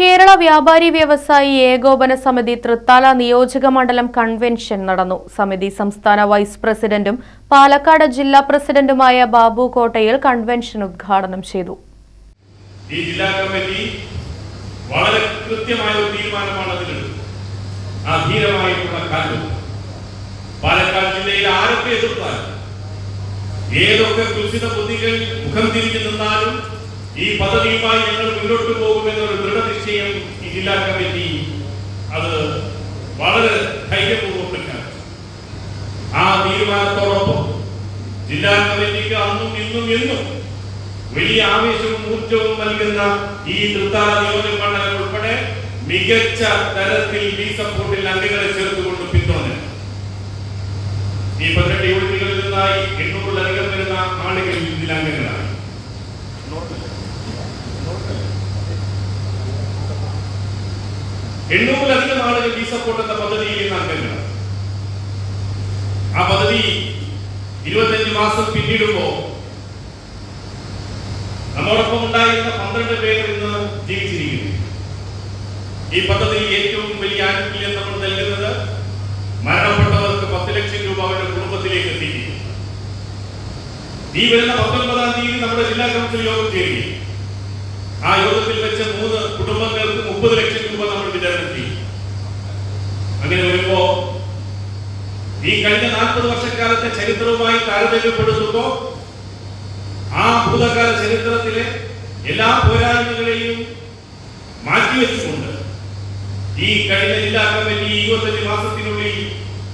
കേരള വ്യാപാരി വ്യവസായി ഏകോപന സമിതി തൃത്താല നിയോജക മണ്ഡലം കൺവെൻഷൻ നടന്നു. സമിതി സംസ്ഥാന വൈസ് പ്രസിഡന്റും പാലക്കാട് ജില്ലാ പ്രസിഡന്റുമായ ബാബു കോട്ടയിൽ കൺവെൻഷൻ ഉദ്ഘാടനം ചെയ്തു. ഈ ജില്ലാ കമ്മിറ്റി വളരെ കൃത്യമായ ഒരു തീരുമാനമാണ് അതിലെടുത്തത് ആ ധീരമായിട്ടുള്ള കാര്യം പാലക്കാട് ജില്ലയിൽ ആരൊക്കെ എതിർത്താലും ഏതൊക്കെ കുൽസിത ബുദ്ധികൾ മുഖം തിരിഞ്ഞു നിന്നാലും ഈ പദ്ധതിയുമായി ഞങ്ങൾ മുന്നോട്ട് പോകുമെന്നൊരു ദൃഢനിശ്ചയം ഈ ജില്ലാ കമ്മിറ്റി അത് വളരെ ധൈര്യപൂർവം പ്രഖ്യാപിച്ചു ആ തീരുമാനത്തോടൊപ്പം ജില്ലാ കമ്മിറ്റിക്ക് അന്നും ഇന്നും എന്നും വലിയ ആവേശവും ഊർജവും നൽകുന്ന ഈ തൃത്താല നിയോജക മണ്ഡലം ഉൾപ്പെടെ മികച്ച തരത്തിൽ ഈ സപ്പോർട്ടിൽ അംഗങ്ങളെ ചേർത്തുകൊണ്ട് പിന്തുണ ഈ പതിനെട്ട് യൂണിറ്റുകളിൽ നിന്നായി എണ്ണൂറിലധികം വരുന്ന ആളുകൾ ഇതിൽ അംഗങ്ങളായി. എണ്ണൂറിലധികം ആളുകൾ ഈ സപ്പോർട്ട് എന്ന പദ്ധതിയിൽ നിന്ന് അംഗങ്ങളാണ് ആ പദ്ധതി ഇരുപത്തഞ്ച് മാസം പിന്നിടുമ്പോ നമ്മോടൊപ്പം ഉണ്ടായിരുന്ന പന്ത്രണ്ട് പേർ ഇന്ന് ജീവിച്ചിരിക്കുന്നു. ഈ പദ്ധതി ഏറ്റവും വലിയ ആനുകൂല്യം നമ്മൾ നൽകുന്നത് മരണപ്പെട്ടവർക്ക് പത്ത് ലക്ഷം രൂപ അവരുടെ കുടുംബത്തിലേക്ക് എത്തിക്കും ഈ വരുന്ന പത്തൊൻപതാം തീയതി നമ്മുടെ ജില്ലാ കൗൺസിൽ യോഗം ചേരുകയും ആ യോഗത്തിൽ വെച്ച മൂന്ന് കുടുംബങ്ങൾക്ക് മുപ്പത് ലക്ഷം രൂപ നമ്മൾ വിതരണം ചെയ്യും. അങ്ങനെ വരുമ്പോ ഈ കഴിഞ്ഞ നാൽപ്പത് വർഷക്കാലത്തെ ചരിത്രവുമായി താരതമ്യപ്പെടുത്തുമ്പോ ആ ഭൂതകാല ചരിത്രത്തിലെ എല്ലാ പോരായ്മകളെയും മാറ്റിവെച്ചുകൊണ്ട് ഈ കഴിഞ്ഞ ജില്ലാ കമ്മിറ്റി ഇരുപത്തഞ്ച് മാസത്തിനുള്ളിൽ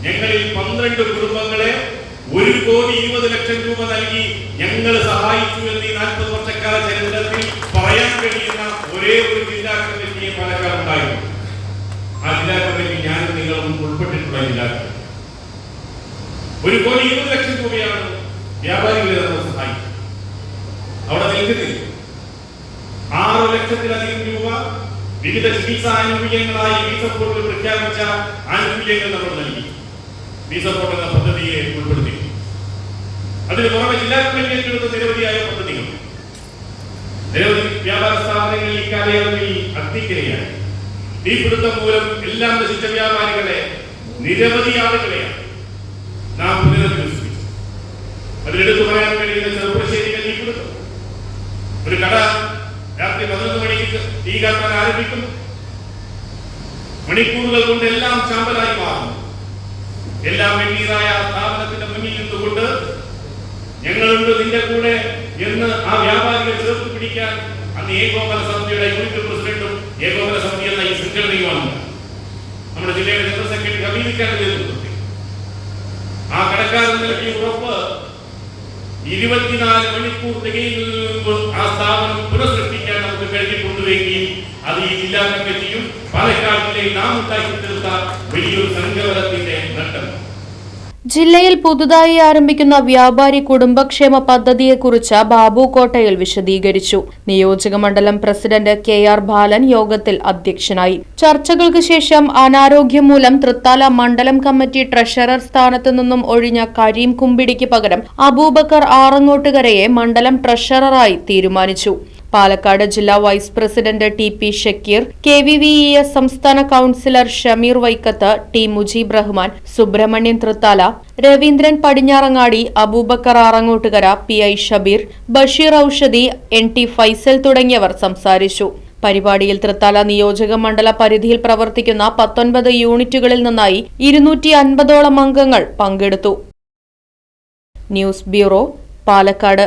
ഞങ്ങളിൽ പന്ത്രണ്ട് കുടുംബങ്ങളെ ഒരു കോടി ഇരുപത് ലക്ഷം രൂപ നൽകി ഞങ്ങൾ സഹായിച്ചു എന്ന് ഈ നാൽപ്പത് വർഷക്കാല ചരിത്രത്തിൽ പറയാൻ കഴിയുന്ന ഒരേ ഒരു ജില്ലാ കമ്മിറ്റിയെ പാലക്കാട് ഉണ്ടായിരുന്നു ആ ജില്ലാ കമ്മിറ്റി ഞാൻ നിങ്ങളും ഉൾപ്പെട്ടിട്ടുള്ള ജില്ലാ ഒരു കോടി ഇരുപത് ലക്ഷം രൂപയാണ് വ്യാപാരികളെ നമ്മൾ സഹായിച്ചത്. അവിടെ നിൽക്കുന്നില്ല. ആറ് ലക്ഷത്തിലധികം രൂപ വിവിധ ചികിത്സാ ആനുകൂല്യങ്ങളായി വി സപ്പോർട്ടിൽ പ്രഖ്യാപിച്ച ആനുകൂല്യങ്ങൾ നമ്മൾ നൽകി. വി സപ്പോർട്ട് എന്ന പദ്ധതിയെ ഉൾപ്പെടുത്തി. അതിന് പുറമെ ജില്ലാ കമ്മിറ്റി ഏറ്റെടുത്ത നിരവധിയായ പദ്ധതികൾ. നിരവധി വ്യാപാര സ്ഥാപനങ്ങളിൽ ഈ കാലയളവിൽ അഗ്നിക്കിരയായി തീപിടുത്തം മൂലം എല്ലാം നശിച്ച വ്യാപാരികളെ നിരവധി ആളുകളെയാണ് നാം പുനരധിവസിപ്പിച്ചു അതിലെടുത്തു പറയാൻ കഴിയുന്ന ചെറുപ്പശ്ശേരികൾ തീപിടുത്തം ഒരു കട രാത്രി പതിനൊന്ന് മണിക്ക് തീ കാട്ടാൻ ആരംഭിക്കുന്നു. മണിക്കൂറുകൾ കൊണ്ട് എല്ലാം ചാമ്പലായി മാറുന്നു. എല്ലാം വെണ്ണീറായ സ്ഥാപനത്തിന്റെ മുന്നിൽ നിന്നുകൊണ്ട് ഞങ്ങളുണ്ട് നിന്റെ കൂടെ എന്ന് ആ വ്യാപാരികൾ ചേർത്ത് പിടിക്കാൻ അന്ന് ഏകോപന സമിതിയുടെ യൂണിറ്റ് പ്രസിഡന്റും ഏകോപന സമിതി എന്ന ഈ സംഘടനയുമാണ്. നമ്മുടെ ജില്ലയുടെ ജനറൽ സെക്രട്ടറി കമ്മ്യൂണിക്കാൻ നേതൃത്വത്തിൽ ആ കടക്കാരൻ നൽകിയ ഉറപ്പ് ഇരുപത്തിനാല് മണിക്കൂർ തികയുന്നതിന് ആ സ്ഥാപനം പുനഃസൃഷ്ടിക്കാൻ നമുക്ക് കഴിഞ്ഞിട്ടുണ്ടെങ്കിൽ അത് ഈ ജില്ലാ കമ്മിറ്റിയും പാലക്കാട് ജില്ലയിൽ നാം ഉണ്ടാക്കി തീർത്ത വലിയൊരു സംഘവലത്തിന്റെ നേട്ടം ജില്ലയിൽ പുതുതായി ആരംഭിക്കുന്ന വ്യാപാരി കുടുംബക്ഷേമ പദ്ധതിയെക്കുറിച്ച് ബാബു കോട്ടയിൽ വിശദീകരിച്ചു. നിയോജക മണ്ഡലം പ്രസിഡന്റ് കെ ആർ ബാലൻ യോഗത്തിൽ അധ്യക്ഷനായി. ചർച്ചകൾക്ക് ശേഷം അനാരോഗ്യം മൂലം തൃത്താല മണ്ഡലം കമ്മിറ്റി ട്രഷറർ സ്ഥാനത്തു നിന്നും ഒഴിഞ്ഞ കരീം കുമ്പിടിക്ക് പകരം അബൂബക്കർ ആറങ്ങോട്ടുകരയെ മണ്ഡലം ട്രഷററായി തീരുമാനിച്ചു. പാലക്കാട് ജില്ലാ vice president T P Shakeer K V V E S സംസ്ഥാന councillor Shameer Vaikkath T Mujeeb Rahman Subramanian Thrithala Raveendran Padinjarangadi Aboobacker Arangottukara P I Shabeer Basheer Aushadhi N T Faisal തുടങ്ങിയവർ സംസാരിച്ചു. പരിപാടിയിൽ തൃത്താല നിയോജക മണ്ഡല പരിധിയിൽ പ്രവർത്തിക്കുന്ന പത്തൊൻപത് യൂണിറ്റുകളിൽ നിന്നായി ഇരുന്നൂറ്റി അൻപതോളം അംഗങ്ങൾ പങ്കെടുത്തു. News bureau Palakkad.